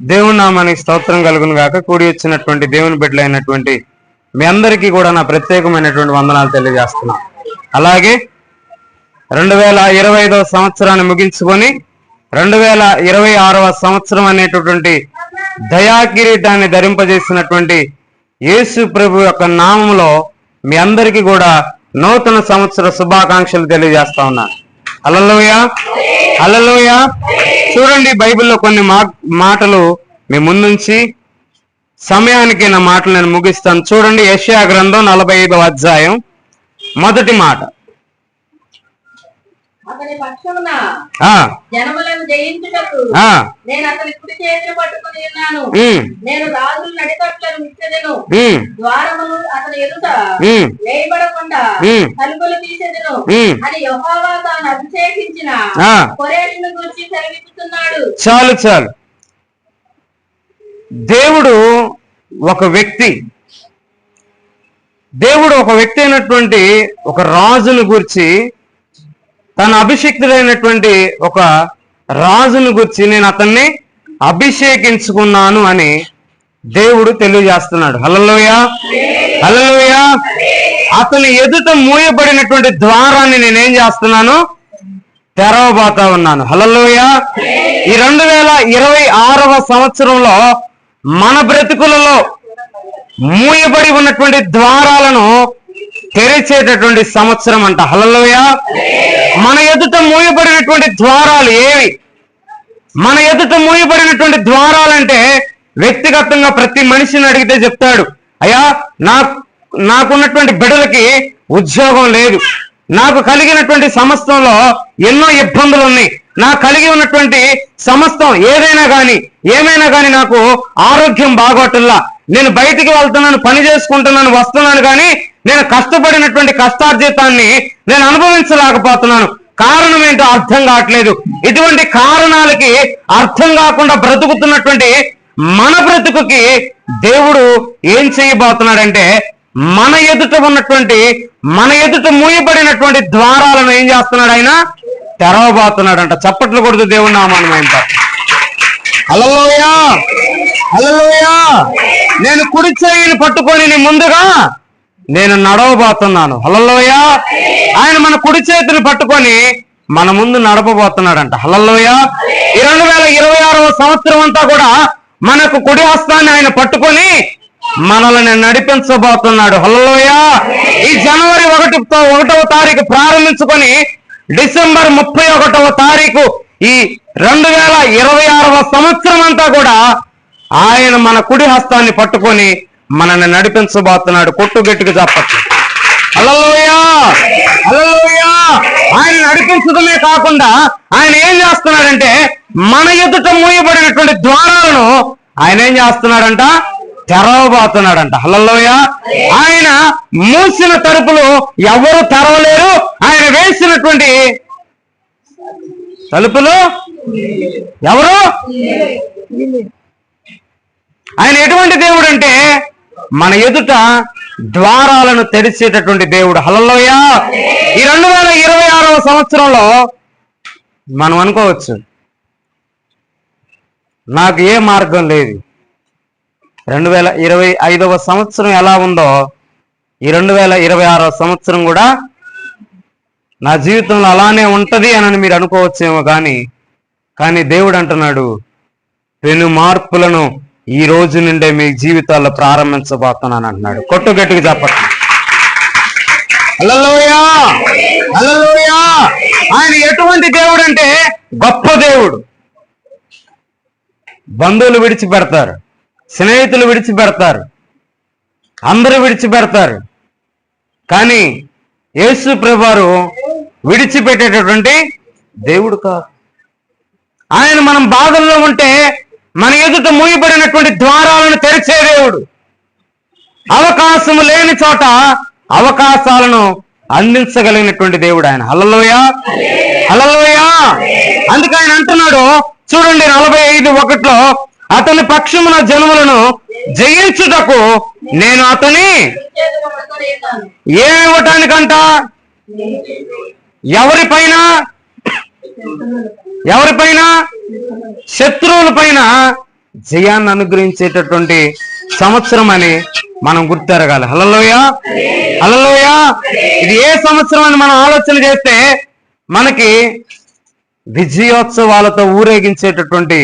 దేవుని నామానికి స్తోత్రం కలుగును గాక. కూడి వచ్చినటువంటి దేవుని బిడ్డలైనటువంటి మీ అందరికీ కూడా నా ప్రత్యేకమైనటువంటి వందనాలు తెలియజేస్తున్నా. అలాగే రెండు వేల ఇరవై ఐదవ సంవత్సరాన్ని ముగించుకొని రెండు వేల ఇరవై ఆరవ సంవత్సరం అనేటటువంటి దయాకిరీటాన్ని ధరింపజేసినటువంటి యేసు ప్రభు యొక్క నామంలో మీ అందరికీ కూడా నూతన సంవత్సర శుభాకాంక్షలు తెలియజేస్తా ఉన్నాను అలలోయ అలలోయ చూడండి బైబిల్లో కొన్ని మా మాటలు మీ ముందుంచి. సమయానికి నా మాటలు నేను ముగిస్తాను. చూడండి యెషయా గ్రంథం నలభై ఐదవ అధ్యాయం. మొదటి మాట. అతని పక్షమున జనములను జయించుటకు నేను అతని కుడి చేతిని పట్టుకుని ఉన్నాను. ఉమ్, నేను రాజుల నడికట్లను మిచ్చదెను ఉమ్, ద్వారములు అతని ఎదుట ఉమ్, వేయబడకుండా ఉమ్. తలుపులు తీసేదను. ఉమ్. అని యెహోవా తాను అభిషేకించిన ఆ. కొరేషును గురించి సెలవిస్తున్నాడు చాలు చాలు. దేవుడు ఒక వ్యక్తి. దేవుడు ఒక వ్యక్తి అయినటువంటి ఒక రాజును గురించి తన అభిషిక్తుడైనటువంటి ఒక రాజును గుర్చి నేను అతన్ని అభిషేకించుకున్నాను అని దేవుడు తెలియజేస్తున్నాడు. హలలోయ హలలోయ అతని ఎదుట మూయబడినటువంటి ద్వారాన్ని నేనేం చేస్తున్నాను? తెరవబోతా ఉన్నాను. హలలోయ ఈ రెండు వేల ఇరవై ఆరవ సంవత్సరంలో మన బ్రతుకులలో మూయబడి ఉన్నటువంటి ద్వారాలను తెరిచేటటువంటి సంవత్సరం అంట. హలలోయ మన ఎదుట మూయబడినటువంటి ద్వారాలు ఏవి? మన ఎదుట మూయబడినటువంటి ద్వారాలంటే వ్యక్తిగతంగా ప్రతి మనిషిని అడిగితే చెప్తాడు అయ్యా నా నాకున్నటువంటి బిడ్డలకి ఉద్యోగం లేదు. నాకు కలిగినటువంటి సమస్తంలో ఎన్నో ఇబ్బందులు ఉన్నాయి. నాకు కలిగి ఉన్నటువంటి సమస్తం ఏదైనా కానీ ఏమైనా కానీ నాకు ఆరోగ్యం బాగోటల్లా నేను బయటికి వెళ్తున్నాను పని చేసుకుంటున్నాను వస్తున్నాను కానీ నేను కష్టపడినటువంటి కష్టార్జితాన్ని నేను అనుభవించలేకపోతున్నాను. కారణం ఏంటో అర్థం కావట్లేదు. ఇటువంటి కారణాలకి అర్థం కాకుండా బ్రతుకుతున్నటువంటి మన బ్రతుకుకి దేవుడు ఏం చేయబోతున్నాడంటే మన ఎదుట ఉన్నటువంటి మన ఎదుట మూయబడినటువంటి ద్వారాలను ఏం చేస్తున్నాడు ఆయన? తెరవబోతున్నాడంట. చప్పట్లు కొడుతూ దేవుడు నామానం ఆయన హల్లెలూయా! హల్లెలూయా! నేను కుడి చేయిని పట్టుకొని నీ ముందుగా నేను నడవబోతున్నాను. హలల్లోయ. ఆయన మన కుడి చేతిని పట్టుకొని మన ముందు నడపబోతున్నాడంట. హలల్లోయ. ఈ రెండు వేల ఇరవై ఆరవ సంవత్సరం అంతా కూడా మనకు కుడి హస్తాన్ని ఆయన పట్టుకొని మనల్ని నడిపించబోతున్నాడు. హల్లెలూయా. ఈ జనవరి ఒకటి ఒకటవ తారీఖు ప్రారంభించుకొని డిసెంబర్ ముప్పై ఒకటవ తారీఖు ఈ రెండు వేల ఇరవై ఆరవ సంవత్సరం అంతా కూడా ఆయన మన కుడి హస్తాన్ని పట్టుకొని మనల్ని నడిపించబోతున్నాడు కొట్టు గట్టిగా చెప్పచ్చు. హల్లెలూయా! హల్లెలూయా! ఆయన నడిపించడమే కాకుండా ఆయన ఏం చేస్తున్నాడంటే మన ఎదుట మూయబడినటువంటి ద్వారాలను ఆయన ఏం చేస్తున్నాడంట? తెరవబోతున్నాడంట. హల్లెలూయ! ఆయన మూసిన తలుపులు ఎవరు తెరవలేరు ఆయన వేసినటువంటి తలుపులు ఎవరు? ఆయన ఎటువంటి దేవుడు అంటే మన ఎదుట ద్వారాలను తెరిచేటటువంటి దేవుడు. హలలోయ ఈ రెండు వేల ఇరవై ఆరవ సంవత్సరంలో మనం అనుకోవచ్చు నాకు ఏ మార్గం లేదు. రెండు వేల ఇరవై ఐదవ సంవత్సరం ఎలా ఉందో ఈ రెండు వేల ఇరవై ఆరవ సంవత్సరం కూడా నా జీవితంలో అలానే ఉంటది అని మీరు అనుకోవచ్చేమో కానీ కానీ దేవుడు అంటున్నాడు పెను మార్పులను ఈ రోజు నుండే మీ జీవితాల్లో ప్రారంభించబోతున్నాను అంటున్నాడు. కొట్టు గట్టిగా చెప్పండి. హల్లెలూయా! ఆయన ఎటువంటి దేవుడు అంటే గొప్ప దేవుడు. బంధువులు విడిచిపెడతారు స్నేహితులు విడిచిపెడతారు అందరూ విడిచిపెడతారు. కానీ యేసు ప్రభువారు విడిచిపెట్టేటటువంటి దేవుడు కాదు. ఆయన మనం బాధల్లో ఉంటే మన ఎదుట మూయబడినటువంటి ద్వారాలను తెరిచే దేవుడు. అవకాశము లేని చోట అవకాశాలను అందించగలిగినటువంటి దేవుడు ఆయన. హల్లలోయ. హల్లలోయ. అందుకే ఆయన అంటున్నాడు చూడండి నలభై ఐదు ఒకటిలో అతని పక్షమున జనములను జయించుటకు నేను అతని చేతులు పట్టుకొని ఎవరి ఏమివ్వటానికంట ఎవరిపైన ఎవరిపైన? శత్రువుల పైన జయాన్ని అనుగ్రహించేటటువంటి సంవత్సరం అని మనం గుర్తెరగాలి. హలలోయ హలలోయ ఇది ఏ సంవత్సరం అని మనం ఆలోచన చేస్తే మనకి విజయోత్సవాలతో ఊరేగించేటటువంటి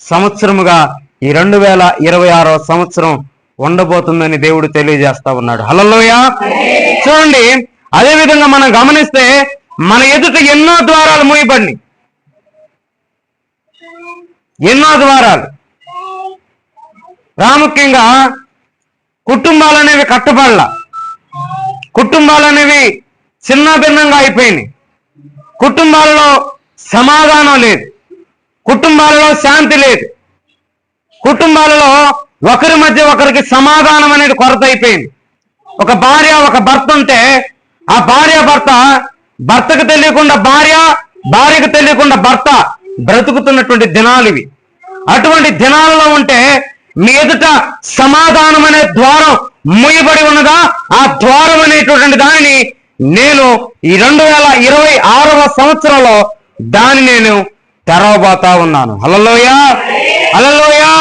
సంవత్సరముగా ఈ రెండు వేల ఇరవై ఆరో సంవత్సరం ఉండబోతుందని దేవుడు తెలియజేస్తా ఉన్నాడు. హలలోయ చూడండి అదే విధంగా మనం గమనిస్తే మన ఎదుట ఎన్నో ద్వారాలు మూయబడినాయి. ఎన్నో ద్వారాలు. ప్రాముఖ్యంగా కుటుంబాలు అనేవి కట్టుబడాల. కుటుంబాలు అనేవి చిన్న భిన్నంగా అయిపోయినాయి. కుటుంబాలలో సమాధానం లేదు. కుటుంబాలలో శాంతి లేదు. కుటుంబాలలో ఒకరి మధ్య ఒకరికి సమాధానం అనేది కొరత అయిపోయింది. ఒక భార్య ఒక భర్త ఉంటే ఆ భార్య భర్త భర్తకు తెలియకుండా భార్య భార్యకు తెలియకుండా భర్త బ్రతుకుతున్నటువంటి దినాలు ఇవి. అటువంటి దినాలలో ఉంటే మీ ఎదుట సమాధానం అనే ద్వారం ముయబడి ఉన్నదా? ఆ ద్వారం అనేటువంటి దానిని నేను ఈ రెండు వేల ఇరవై ఆరవ సంవత్సరంలో దాన్ని నేను తెరవబోతా ఉన్నాను. అలలోయా అలలోయా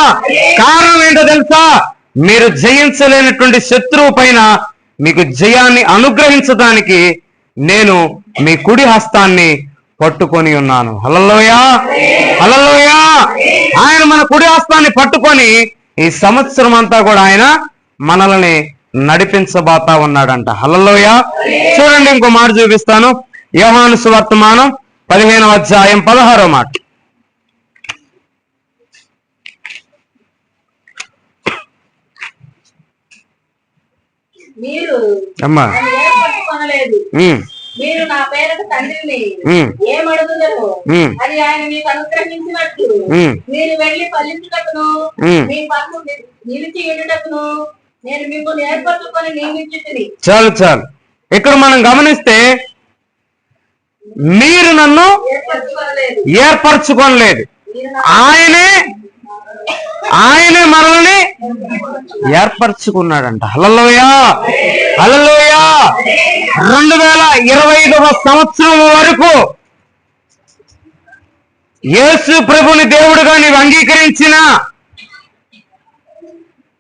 కారణం ఏంటో తెలుసా? మీరు జయించలేనటువంటి శత్రువు పైన మీకు జయాన్ని అనుగ్రహించడానికి నేను మీ కుడి హస్తాన్ని పట్టుకొని ఉన్నాను. హలలోయ హలలోయ ఆయన మన కుడి హస్తాన్ని పట్టుకొని ఈ సంవత్సరం అంతా కూడా ఆయన మనల్ని నడిపించబోతా ఉన్నాడంట. హలలోయ చూడండి ఇంకో మాట చూపిస్తాను. యోహాను సువర్తమానం పదిహేనవ అధ్యాయం పదహారో మాట. మీరు అమ్మా. మీరు నా పేరకు తండ్రిని ఏమడుగుదరు. అది ఆయన మీకు అనుగ్రహించినట్టు. మీరు వెళ్ళి ఫలించుటకును. మీ పనులు నిలిచి ఉండుటకును నేను మిమ్మల్ని ఏర్పరచుకొని నియమించుతుంది చాలు చాలు. ఇక్కడ మనం గమనిస్తే మీరు నన్ను ఏర్పరచుకోలేదు. ఆయనే ఆయనే మనల్ని ఏర్పరచుకున్నాడంట. హలలోయ హలలోయ రెండు వేల ఇరవై ఐదవ సంవత్సరం వరకు యేసు ప్రభుని దేవుడుగా నీవు అంగీకరించిన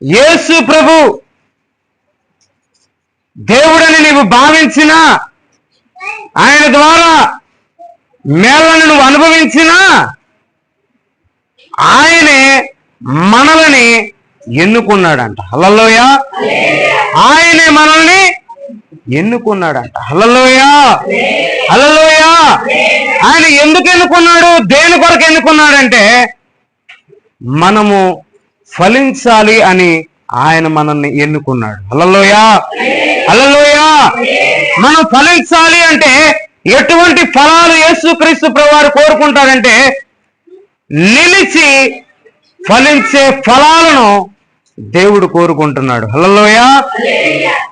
యేసు ప్రభు దేవుడని నీవు భావించిన ఆయన ద్వారా మేళ్ళను నువ్వు అనుభవించినా ఆయనే మనలని ఎన్నుకున్నాడంట. హలలోయ ఆయనే మనల్ని ఎన్నుకున్నాడంట. హలలోయ హలలోయ ఆయన ఎందుకు ఎన్నుకున్నాడు? దేని కొరకు ఎన్నుకున్నాడంటే మనము ఫలించాలి అని ఆయన మనల్ని ఎన్నుకున్నాడు. హలలోయ హలలోయ మనం ఫలించాలి అంటే ఎటువంటి ఫలాలు యేసుక్రీస్తు ప్రభువారు కోరుకుంటారంటే నిలిచి ఫలించే ఫలాలను దేవుడు కోరుకుంటున్నాడు. హలలోయ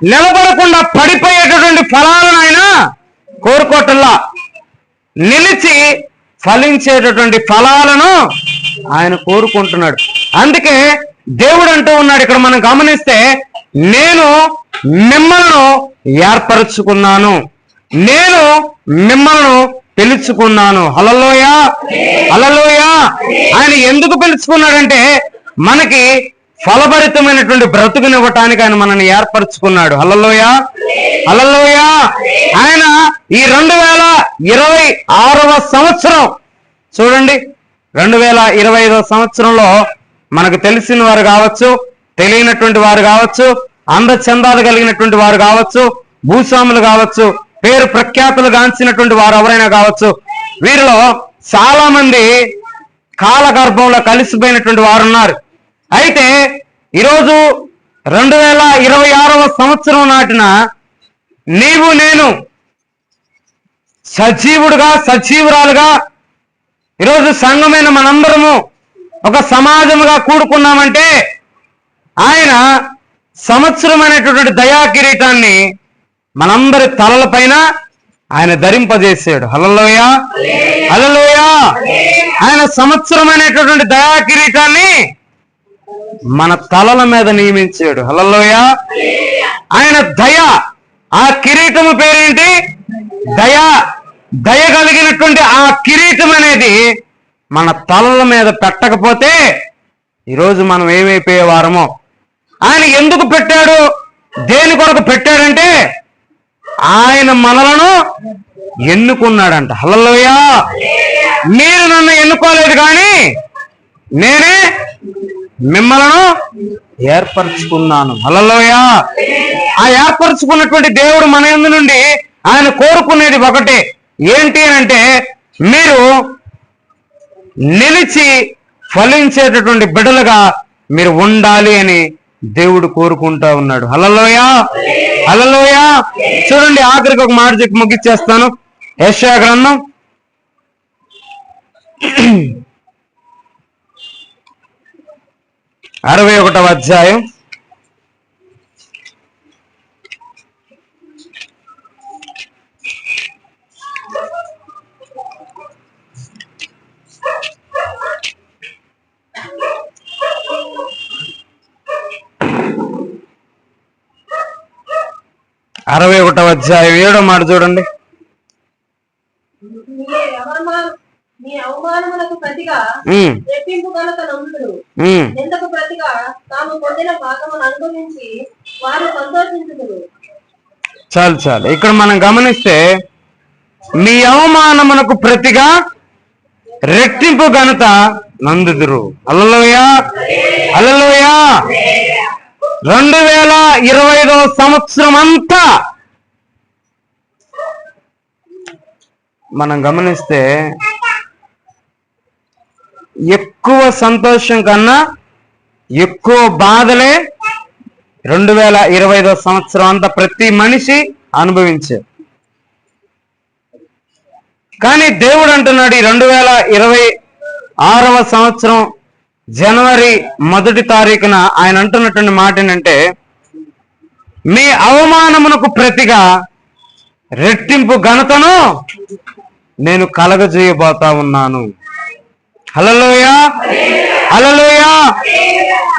నిలబడకుండా పడిపోయేటటువంటి ఫలాలను ఆయన కోరుకోవటంలా నిలిచి ఫలించేటటువంటి ఫలాలను ఆయన కోరుకుంటున్నాడు. అందుకే దేవుడు అంటూ ఉన్నాడు ఇక్కడ మనం గమనిస్తే నేను మిమ్మల్ని ఏర్పరచుకున్నాను. నేను మిమ్మల్ని పిలుచుకున్నాను. హలలోయ హలలోయ ఆయన ఎందుకు పిలుచుకున్నాడంటే మనకి ఫలభరితమైనటువంటి బ్రతుకునివ్వటానికి ఆయన మనల్ని ఏర్పరచుకున్నాడు. హలలోయ హలలోయ ఆయన ఈ రెండు వేల ఇరవై ఆరవ సంవత్సరం చూడండి. రెండు వేల ఇరవై ఐదవ సంవత్సరంలో మనకు తెలిసిన వారు కావచ్చు తెలియనటువంటి వారు కావచ్చు అందచందాలు కలిగినటువంటి వారు కావచ్చు భూస్వాములు కావచ్చు పేరు ప్రఖ్యాతులు గాంచినటువంటి వారు ఎవరైనా కావచ్చు. వీరిలో చాలా మంది కాలగర్భంలో కలిసిపోయినటువంటి వారు ఉన్నారు. అయితే ఈరోజు రెండు వేల ఇరవై ఆరవ సంవత్సరం నాటిన నీవు నేను సజీవుడుగా సజీవురాలుగా ఈరోజు సంఘమైన మనందరము ఒక సమాజముగా కూడుకున్నామంటే ఆయన సంవత్సరం అనేటటువంటి దయా కిరీటాన్ని మనందరి తలల పైన ఆయన ధరింపజేసాడు హలలోయ హలలోయ ఆయన సంవత్సరం అనేటటువంటి దయా కిరీటాన్ని మన తలల మీద నియమించాడు. హలలోయ ఆయన దయ ఆ కిరీటము పేరేంటి? దయ. దయ కలిగినటువంటి ఆ కిరీటం అనేది మన తలల మీద పెట్టకపోతే ఈరోజు మనం ఏమైపోయే వారమో. ఆయన ఎందుకు పెట్టాడు? దేని కొరకు పెట్టాడంటే ఆయన మనలను ఎన్నుకున్నాడంట. హలలోయా మీరు నన్ను ఎన్నుకోలేదు కానీ నేనే మిమ్మలను ఏర్పరచుకున్నాను. హలలోయా ఆ ఏర్పరచుకున్నటువంటి దేవుడు మన ఎందు నుండి ఆయన కోరుకునేది ఒకటే. ఏంటి అని అంటే మీరు నిలిచి ఫలించేటటువంటి బిడ్డలుగా మీరు ఉండాలి అని దేవుడు కోరుకుంటా ఉన్నాడు. హలలోయా హలలోయ చూడండి ఆఖరికి ఒక మాట చెప్పి ముగిచ్చేస్తాను. యశా గ్రంథం. అరవై ఒకటవ అధ్యాయం. అరవై ఒకటవ అధ్యాయం. ఏడో మాట చూడండి. చాలు చాలు. ఇక్కడ మనం గమనిస్తే మీ అవమానమునకు ప్రతిగా రెట్టింపు ఘనత నందుదురు. అల్లలోయ. అల్లలోయ. రెండు వేల ఇరవై ఐదవ సంవత్సరం అంతా మనం గమనిస్తే ఎక్కువ సంతోషం కన్నా ఎక్కువ బాధలే రెండు వేల ఇరవై ఐదో సంవత్సరం అంతా ప్రతి మనిషి అనుభవించే కానీ దేవుడు అంటున్నాడు ఈ రెండు వేల ఇరవై ఆరవ సంవత్సరం జనవరి మొదటి తారీఖున ఆయన అంటున్నటువంటి మాట ఏంటంటే మీ అవమానమునకు ప్రతిగా రెట్టింపు ఘనతను నేను కలగజేయబోతా ఉన్నాను. హలలోయ హలలోయ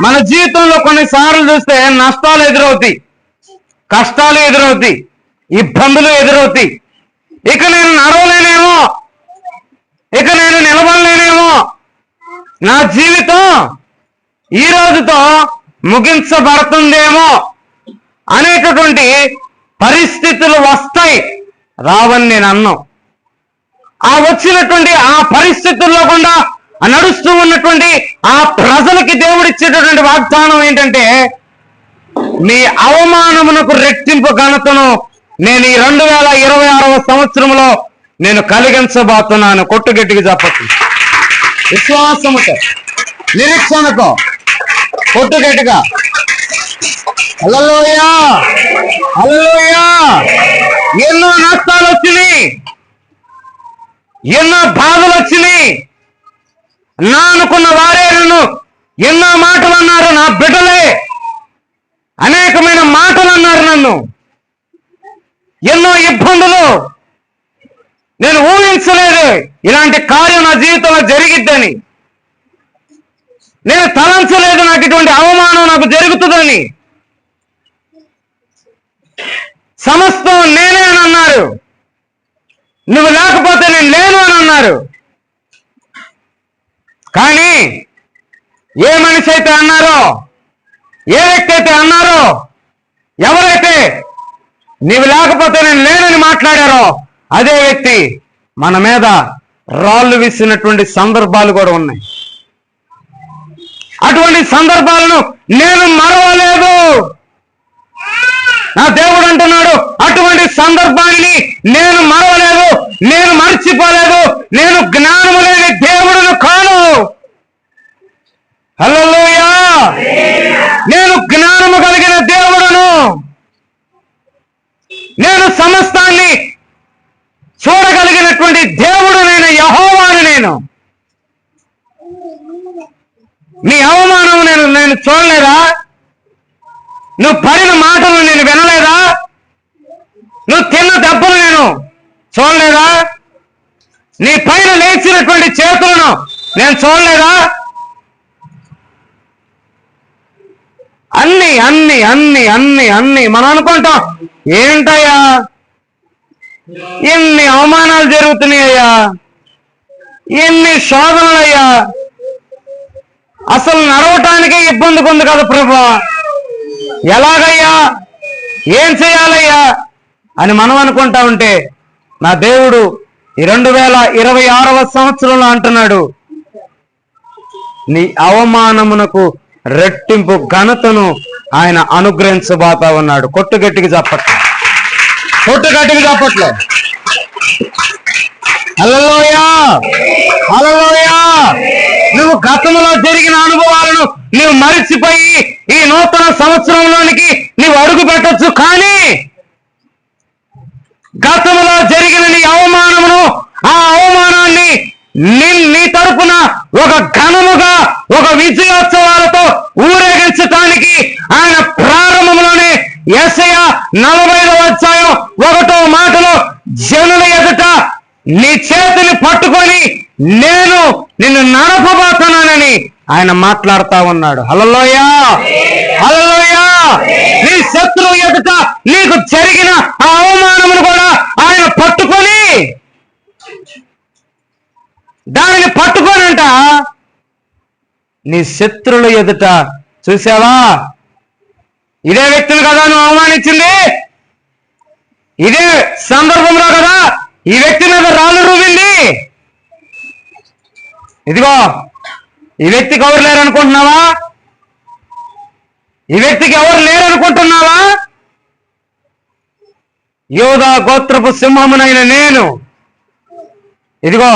మన జీవితంలో కొన్నిసార్లు చూస్తే నష్టాలు ఎదురవుతాయి కష్టాలు ఎదురవుతాయి ఇబ్బందులు ఎదురవుతాయి. ఇక నేను నడవలేనేమో ఇక నేను నిలబడలేనేమో నా జీవితం ఈ రోజుతో ముగించబడుతుందేమో అనేటటువంటి పరిస్థితులు వస్తాయి రావని నేను అన్నాం. ఆ వచ్చినటువంటి ఆ పరిస్థితుల్లో కూడా నడుస్తూ ఉన్నటువంటి ఆ ప్రజలకి దేవుడిచ్చేటటువంటి వాగ్దానం ఏంటంటే మీ అవమానమునకు రెట్టింపు ఘనతను నేను ఈ రెండు వేల ఇరవై ఆరవ సంవత్సరంలో నేను కలిగించబోతున్నాను. కొట్టుగట్టిగా చెప్పచ్చు విశ్వాసముతో నిరీక్షణతో కొట్టుగట్టిగా అల్లలోయా అల్లలోయా. ఎన్నో నష్టాలు వచ్చినాయి ఎన్నో బాధలు వచ్చినాయి నా అనుకున్న వారే నన్ను ఎన్నో మాటలు అన్నారు నా బిడ్డలే. అనేకమైన మాటలు అన్నారు నన్ను. ఎన్నో ఇబ్బందులు నేను ఊహించలేదు. ఇలాంటి కార్యం నా జీవితంలో జరిగిద్దని. నేను తలంచలేదు నాకు ఇటువంటి అవమానం నాకు జరుగుతుందని. సమస్తం నేనే అని అన్నారు. నువ్వు లేకపోతే నేను లేను అని అన్నారు. కానీ ఏ మనిషి అయితే అన్నారో ఏ వ్యక్తి అయితే అన్నారో ఎవరైతే నీవు లేకపోతే నేను లేనని మాట్లాడారో అదే వ్యక్తి మన మీద రాళ్ళు విసినటువంటి సందర్భాలు కూడా ఉన్నాయి. అటువంటి సందర్భాలను నేను మరవలేదు. నా దేవుడు అంటున్నాడు అటువంటి సందర్భాన్ని నేను మరవలేదు నేను మర్చిపోలేదు నేను జ్ఞానము లేని దేవుడును కాను. హలోయా నేను జ్ఞానము కలిగిన దేవుడును. నేను సమస్తాన్ని చూడగలిగినటువంటి దేవుడు నేను యహోవాను నేను. నీ అవమానం నేను నేను చూడలేదా? నువ్వు పడిన మాటలు నేను వినలేదా? నువ్వు తిన్న దెబ్బలు నేను చూడలేదా? నీ పైన లేచినటువంటి చేతులను నేను చూడలేదా? అన్ని అన్ని అన్ని అన్ని అన్ని మనం అనుకుంటాం ఏంటయ్యా? ఎన్ని అవమానాలు జరుగుతున్నాయ్యా ఎన్ని శోధనలయ్యా? అసలు నడవటానికే ఇబ్బందిగా ఉంది కదా ప్రభా. ఎలాగయ్యా? ఏం చేయాలయ్యా? అని మనం అనుకుంటా ఉంటే నా దేవుడు ఈ రెండు వేల ఇరవై ఆరవ సంవత్సరంలో అంటున్నాడు నీ అవమానమునకు రెట్టింపు ఘనతను ఆయన అనుగ్రహించబోతా ఉన్నాడు. కొట్టు గట్టికి చెప్పట్లు కొట్టు గట్టికి అలలోయా నువ్వు గతంలో జరిగిన అనుభవాలను నువ్వు మరిచిపోయి ఈ నూతన సంవత్సరంలోనికి నీవు అడుగు పెట్టొచ్చు కానీ గతంలో జరిగిన నీ అవమానమును ఆ అవమానాన్ని నీ నీ తరపున ఒక ఘనముగా ఒక విజయోత్సవాలతో ఊరేగించటానికి ఆయన ప్రారంభంలోనే ఎస్ఐ నలభై అధ్యాయం ఒకటో మాటలో జనుల ఎదుట నీ చేతిని పట్టుకొని నేను నిన్ను నడపబోతున్నానని ఆయన మాట్లాడుతా ఉన్నాడు. హలలోయా హలలోయా నీ శత్రువు ఎదుట నీకు జరిగిన ఆ అవమానమును కూడా ఆయన పట్టుకొని దానిని పట్టుకోనంట. నీ శత్రువుల ఎదుట చూసావా? ఇదే వ్యక్తిని కదా నువ్వు అవమానించింది? ఇదే సందర్భంలో కదా ఈ వ్యక్తి మీద రాళ్ళు రువింది? ఇదిగో ఈ వ్యక్తికి ఎవరు లేరనుకుంటున్నావా? ఈ వ్యక్తికి ఎవరు లేరనుకుంటున్నావా? యోధా గోత్రపు సింహమునైన నేను. ఇదిగో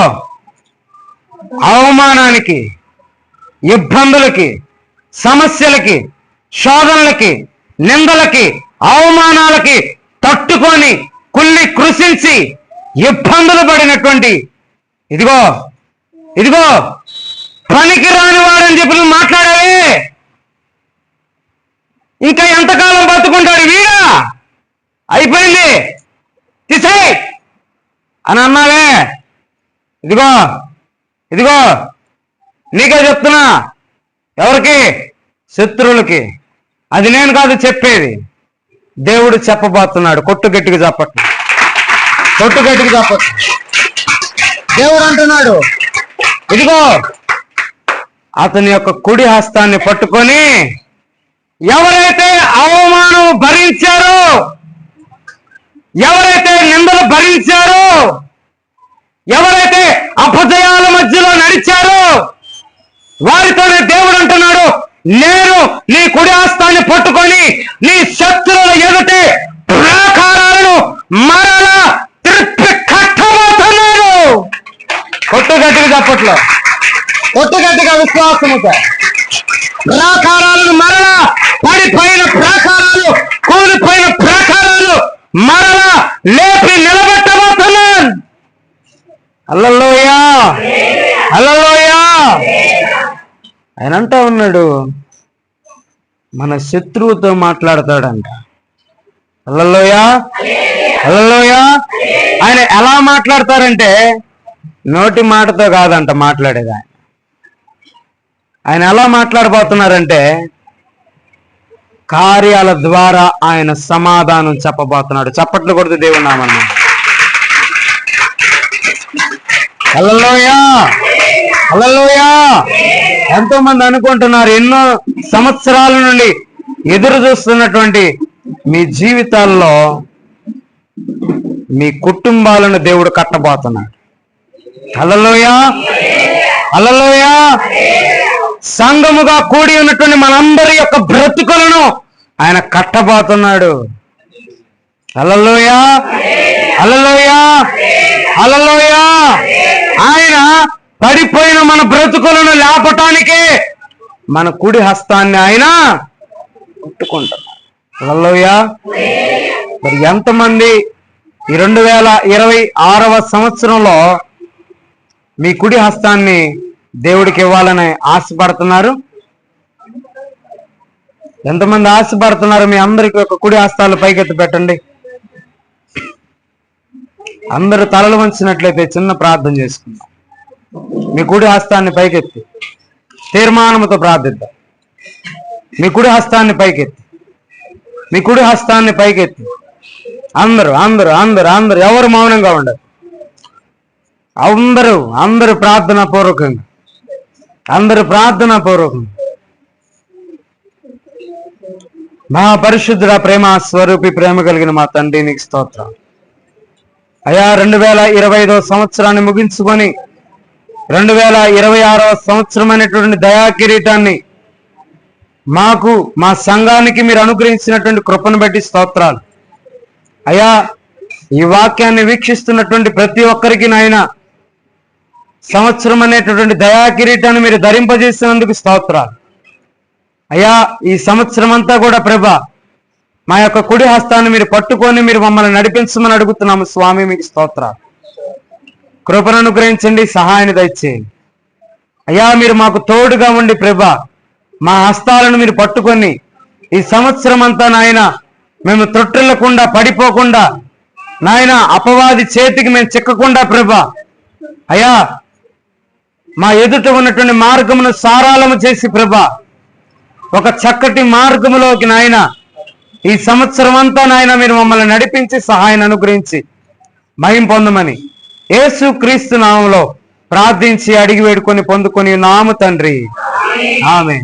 అవమానానికి ఇబ్బందులకి సమస్యలకి శోధనలకి నిందలకి అవమానాలకి తట్టుకొని కుళ్ళి కృషించి ఇబ్బందులు పడినటువంటి ఇదిగో ఇదిగో పనికి రాని వాడని చెప్పి నువ్వు మాట్లాడావే. ఇంకా ఎంతకాలం బతుకుంటాడు వీడా? అయిపోయింది. తీసే అని అన్నావే. ఇదిగో ఇదిగో నీకే చెప్తున్నా. ఎవరికి? శత్రువులకి. అది నేను కాదు చెప్పేది. దేవుడు చెప్పబోతున్నాడు. కొట్టు గట్టిగా చెప్పట్టు కొట్టు గట్టిగా చెప్పట్లు దేవుడు అంటున్నాడు. ఇదిగో అతని యొక్క కుడి హస్తాన్ని పట్టుకొని ఎవరైతే అవమానం భరించారో ఎవరైతే నిందలు భరించారో ఎవరైతే అపజయాల మధ్యలో నడిచారో వారితోనే దేవుడు అంటున్నాడు. నేను నీ కుడి హస్తాన్ని పట్టుకొని నీ శత్రువుల ఎదుటే ప్రాకారాలను మరలా త్రిప్పి కట్టబోతున్నాను. కొట్టు చప్పట్లో. చెప్పట్లో విశ్వాసముతో. ప్రాకారాలను మరలా పడిపోయిన ప్రాకారాలు కూలిపోయిన ప్రాకారాలు మరలా లేపి నిలబెట్టబోతున్నాను. అల్లలోయా. అల్లల్లోయ ఆయన అంటా ఉన్నాడు మన శత్రువుతో మాట్లాడతాడంట. అల్లలోయా అల్లలోయా. ఆయన ఎలా మాట్లాడతారంటే నోటి మాటతో కాదంట మాట్లాడేది ఆయన. ఆయన ఎలా మాట్లాడబోతున్నారంటే కార్యాల ద్వారా ఆయన సమాధానం చెప్పబోతున్నాడు. చప్పట్లు కొడుతూ దేవుడు నామన్నా హల్లెలూయా అలలోయా ఎంతో మంది అనుకుంటున్నారు ఎన్నో సంవత్సరాల నుండి ఎదురు చూస్తున్నటువంటి మీ జీవితాల్లో మీ కుటుంబాలను దేవుడు కట్టబోతున్నాడు. అలలోయా అలలోయా సంఘముగా కూడి ఉన్నటువంటి మనందరి యొక్క బ్రతుకులను ఆయన కట్టబోతున్నాడు. అలలోయా అలలోయా అలలోయా ఆయన పడిపోయిన మన బ్రతుకులను లేపటానికే మన కుడి హస్తాన్ని ఆయన కొట్టుకుంటున్నాడు హల్లెలూయా. మరి ఎంతమంది ఈ రెండు వేల ఇరవై ఆరవ సంవత్సరంలో మీ కుడి హస్తాన్ని దేవుడికి ఇవ్వాలని ఆశపడుతున్నారు? ఎంతమంది ఆశపడుతున్నారు మీ అందరికి ఒక కుడి హస్తాలు పైకెత్తి పెట్టండి. అందరూ తలలు వంచినట్లయితే చిన్న ప్రార్థన చేసుకుందాం. మీ కుడి హస్తాన్ని పైకెత్తి. తీర్మానముతో ప్రార్థిద్దాం. మీ కుడి హస్తాన్ని పైకెత్తి. మీ కుడి హస్తాన్ని పైకెత్తి. అందరూ అందరూ అందరూ అందరూ ఎవరు మౌనంగా ఉండరు అందరూ అందరూ ప్రార్థన పూర్వకంగా. అందరూ ప్రార్థన పూర్వకం మహాపరిశుద్ధుడ ప్రేమ స్వరూపి ప్రేమ కలిగిన మా తండ్రి నీకు స్తోత్రం. అయా రెండు వేల ఇరవై ఐదో సంవత్సరాన్ని ముగించుకొని రెండు వేల ఇరవై ఆరో సంవత్సరం అనేటువంటి దయా కిరీటాన్ని మాకు మా సంఘానికి మీరు అనుగ్రహించినటువంటి కృపను బట్టి స్తోత్రాలు. అయా ఈ వాక్యాన్ని వీక్షిస్తున్నటువంటి ప్రతి ఒక్కరికి నాయన సంవత్సరం అనేటటువంటి దయా కిరీటాన్ని మీరు ధరింపజేసినందుకు స్తోత్రాలు. అయ్యా ఈ సంవత్సరం అంతా కూడా ప్రభ మా యొక్క కుడి హస్తాన్ని మీరు పట్టుకొని మీరు మమ్మల్ని నడిపించమని అడుగుతున్నాము స్వామి మీకు స్తోత్రాలు. కృపను అనుగ్రహించండి సహాయాన్ని దయచేయండి. అయ్యా మీరు మాకు తోడుగా ఉండి ప్రభ మా హస్తాలను మీరు పట్టుకొని ఈ సంవత్సరం అంతా నాయన మేము తొట్టిల్లకుండా పడిపోకుండా నాయన అపవాది చేతికి మేము చిక్కకుండా ప్రభ అయ్యా మా ఎదుట ఉన్నటువంటి మార్గమును సారాలము చేసి ప్రభ ఒక చక్కటి మార్గములోకి నాయన ఈ సంవత్సరం అంతా నాయన మీరు మమ్మల్ని నడిపించి సహాయం అనుగ్రహించి భయం పొందమని. యేసు క్రీస్తు నామంలో ప్రార్థించి అడిగి వేడుకొని పొందుకొని నాము తండ్రి. ఆమె